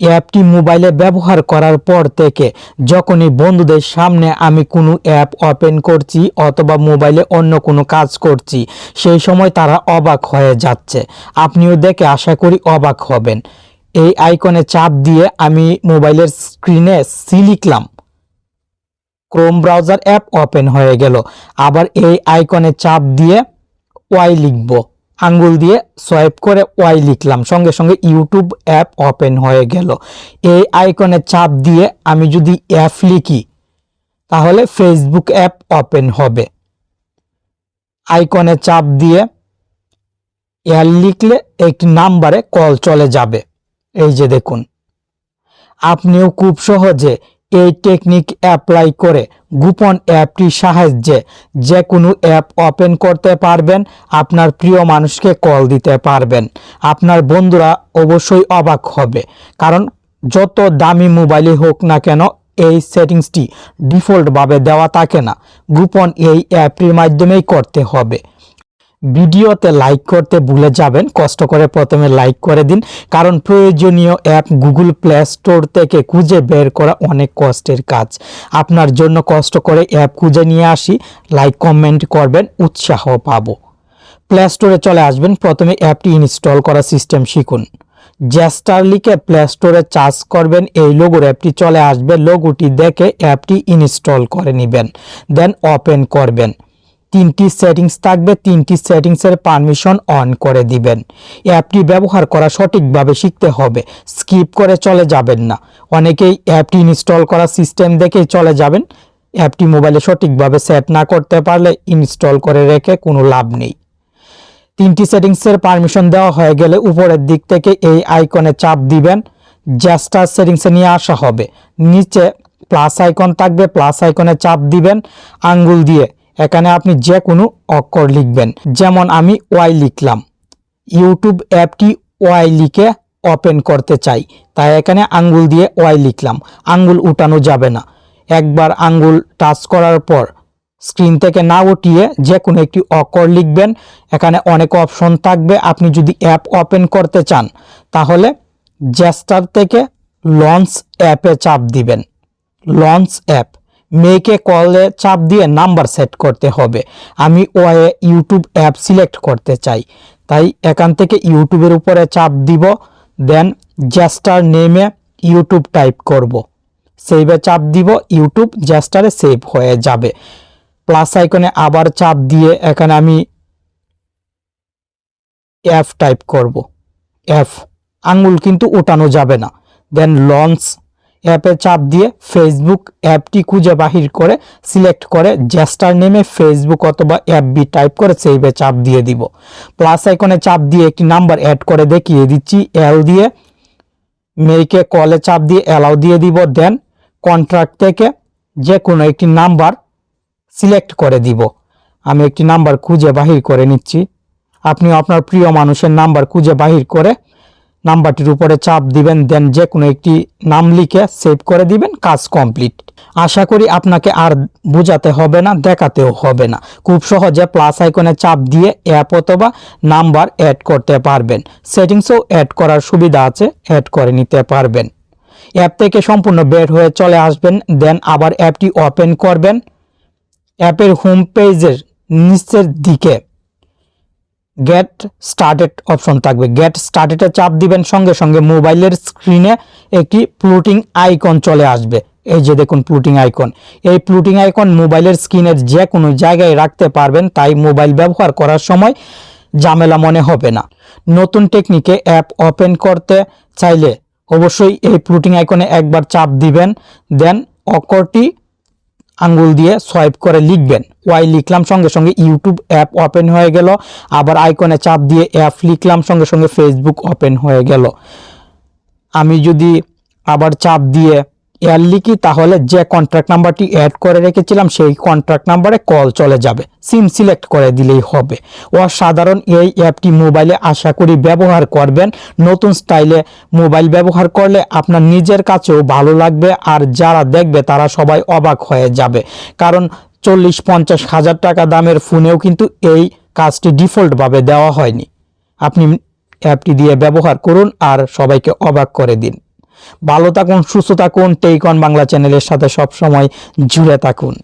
অ্যাপটি মোবাইলে ব্যবহার করার পর থেকে যখনই বন্ধুদের সামনে আমি কোনো অ্যাপ ওপেন করছি অথবা মোবাইলে অন্য কোনো কাজ করছি, সেই সময় তারা অবাক হয়ে যাচ্ছে। আপনিও দেখে আশা করি অবাক হবেন। এই আইকনে চাপ দিয়ে আমি মোবাইলের স্ক্রিনে সি লিখলাম। ক্রোম ব্রাউজার অ্যাপ ওপেন হয়ে গেল। আবার এই আইকনে চাপ দিয়ে ওয়াই লিখব। আঙ্গুল দিয়ে সোয়াইপ করে ওয়াই লিখলাম। সঙ্গে সঙ্গে ইউটিউব অ্যাপ ওপেন হয়ে গেল। এই আইকনে চাপ দিয়ে আমি যদি অ্যাপ লিখি, তাহলে ফেসবুক অ্যাপ ওপেন হবে। আইকনে চাপ দিয়ে এয়ার লিখলে একটি নাম্বারে কল চলে যাবে। এই যে দেখুন, আপনিও খুব সহজে এই টেকনিক অ্যাপ্লাই করে গোপন অ্যাপটির সাহায্যে যে কোনো অ্যাপ ওপেন করতে পারবেন, আপনার প্রিয় মানুষকে কল দিতে পারবেন। আপনার বন্ধুরা অবশ্যই অবাক হবে, কারণ যত দামি মোবাইলই হোক না কেন এই সেটিংসটি ডিফল্টভাবে দেওয়া থাকে না। গোপন এই অ্যাপটির মাধ্যমেই করতে হবে। ভিডিওতে লাইক করতে ভুলে যাবেন, কষ্ট করে প্রথমে লাইক করে দিন। কারণ প্রয়োজনীয় অ্যাপ গুগল প্লে স্টোর থেকে খুঁজে বের করা অনেক কষ্টের কাজ। আপনার জন্য কষ্ট করে অ্যাপ খুঁজে নিয়ে আসি লাইক কমেন্ট করবেন, উৎসাহ পাবো। প্লে স্টোরে চলে আসবেন, প্রথমে অ্যাপটি ইনস্টল করা সিস্টেম শিখুন। জ্যাস্টার লিখে প্লে স্টোরে চার্জ করবেন, এই লোগোর অ্যাপটি চলে আসবে। লোগোটি দেখে অ্যাপটি ইনস্টল করে নেবেন দেন ওপেন করবেন। তিনটি সেটিংস থাকবে, তিনটি সেটিংসের পারমিশন অন করে দিবেন। অ্যাপটি ব্যবহার করা সঠিকভাবে শিখতে হবে স্কিপ করে চলে যাবেন না। অনেকেই অ্যাপটি ইনস্টল করা সিস্টেম দেখেই চলে যাবেন। অ্যাপটি মোবাইলে সঠিকভাবে সেট না করতে পারলে ইনস্টল করে রেখে কোনো লাভ নেই। তিনটি সেটিংসের পারমিশন দেওয়া হয়ে গেলে উপরের দিক থেকে এই আইকনে চাপ দিবেন। জ্যাস্টার সেটিংসে নিয়ে আসা হবে। নিচে প্লাস আইকন থাকবে প্লাস আইকনে চাপ দিবেন। আঙ্গুল দিয়ে এখানে আপনি যে কোনো অক্ষর লিখবেন। যেমন আমি ওয়াই লিখলাম। ইউটিউব অ্যাপটি ওয়াই লিখে ওপেন করতে চাই। তাই এখানে আঙ্গুল দিয়ে ওয়াই লিখলাম। আঙ্গুল উঠানো যাবে না। একবার আঙ্গুল টাচ করার পর স্ক্রিন থেকে না উঠিয়ে যে কোনো একটি অক্ষর লিখবেন। এখানে অনেক অপশন থাকবে। আপনি যদি অ্যাপ ওপেন করতে চান, তাহলে জ্যাস্টার থেকে লঞ্চ অ্যাপে চাপ দিবেন। Launch app. মেয়েকে কলে চাপ দিয়ে নাম্বার সেট করতে হবে। আমি ওয়ে ইউটিউব অ্যাপ সিলেক্ট করতে চাই। তাই এখান থেকে ইউটিউবের উপরে চাপ দিব, দেন জ্যাস্টার নেমে ইউটিউব টাইপ করব। সেভে চাপ দিব, ইউটিউব জ্যাস্টারে সেভ হয়ে যাবে। প্লাস আইকনে আবার চাপ দিয়ে এখানে আমি এফ টাইপ করব। এফ আঙ্গুল কিন্তু ওঠানো যাবে না। দেন লঞ্চ অ্যাপে চাপ দিয়ে ফেসবুক অ্যাপটি খুঁজে বাহির করে, সিলেক্ট করে, জ্যাস্টার নেমে ফেসবুক অথবা অ্যাপ বি টাইপ করে সেইভে চাপ দিয়ে দিব। প্লাস আইকনে চাপ দিয়ে একটি নাম্বার অ্যাড করে দেখিয়ে দিচ্ছি এল দিয়ে মেয়েকে কলে চাপ দিয়ে অ্যালাউ দিয়ে দিব দেন কন্ট্রাক্ট থেকে যে কোনো একটি নাম্বার সিলেক্ট করে দিব। আমি একটি নাম্বার খুঁজে বাহির করে নিচ্ছি। আপনি আপনার প্রিয় মানুষের নাম্বার খুঁজে বাহির করে নাম্বারটির উপরে চাপ দিবেন, দেন যে কোনো একটি নাম লিখে সেভ করে দিবেন, কাজ কমপ্লিট আশা করি আপনাকে আর বোঝাতে হবে না, দেখাতেও হবে না। খুব সহজে প্লাস আইকনে চাপ দিয়ে অ্যাপ অথবা নাম্বার অ্যাড করতে পারবেন। সেটিংসও অ্যাড করার সুবিধা আছে অ্যাড করে নিতে পারবেন। অ্যাপ থেকে সম্পূর্ণ বের হয়ে চলে আসবেন, দেন আবার অ্যাপটি ওপেন করবেন। অ্যাপের হোম পেজের নিচের দিকে গেট স্টার্টেড অপশন থাকবে। গেট স্টার্টেডে চাপ দিবেন সঙ্গে সঙ্গে মোবাইলের স্ক্রিনে একটি প্লুটিং আইকন চলে আসবে। এই যে দেখুন প্লুটিং আইকন এই প্লুটিং আইকন মোবাইলের স্ক্রিনের যে কোনো জায়গায় রাখতে পারবেন, তাই মোবাইল ব্যবহার করার সময় ঝামেলা মনে হবে না। নতুন টেকনিকে অ্যাপ ওপেন করতে চাইলে অবশ্যই এই প্লুটিং আইকনে একবার চাপ দিবেন দেন অক্ষরটি আঙ্গুল দিয়ে সোয়াইপ করে লিখবেন। ওয়াই লিখলাম সঙ্গে সঙ্গে ইউটিউব অ্যাপ ওপেন হয়ে গেল। আবার আইকনে চাপ দিয়ে অ্যাপ লিখলাম সঙ্গে সঙ্গে ফেসবুক ওপেন হয়ে গেল। আমি যদি আবার চাপ দিয়ে এয়ার লিখি তাহলে যে কন্ট্রাক্ট নাম্বারটি অ্যাড করে রেখেছিলাম, সেই কন্ট্রাক্ট নাম্বারে কল চলে যাবে। সিম সিলেক্ট করে দিলেই হবে। ও অসাধারণ এই অ্যাপটি মোবাইলে আশা করি ব্যবহার করবেন। নতুন স্টাইলে মোবাইল ব্যবহার করলে আপনার নিজের কাছেও ভালো লাগবে আর যারা দেখবে তারা সবাই অবাক হয়ে যাবে। কারণ চল্লিশ পঞ্চাশ হাজার টাকা দামের ফোনেও কিন্তু এই কাজটি ডিফল্টভাবে দেওয়া হয়নি। আপনি অ্যাপটি দিয়ে ব্যবহার করুন আর সবাইকে অবাক করে দিন। ভালো থাকুন সুস্থ থাকুন টেইকন বাংলা চ্যানেলের সাথে সবসময় জুড়ে থাকুন।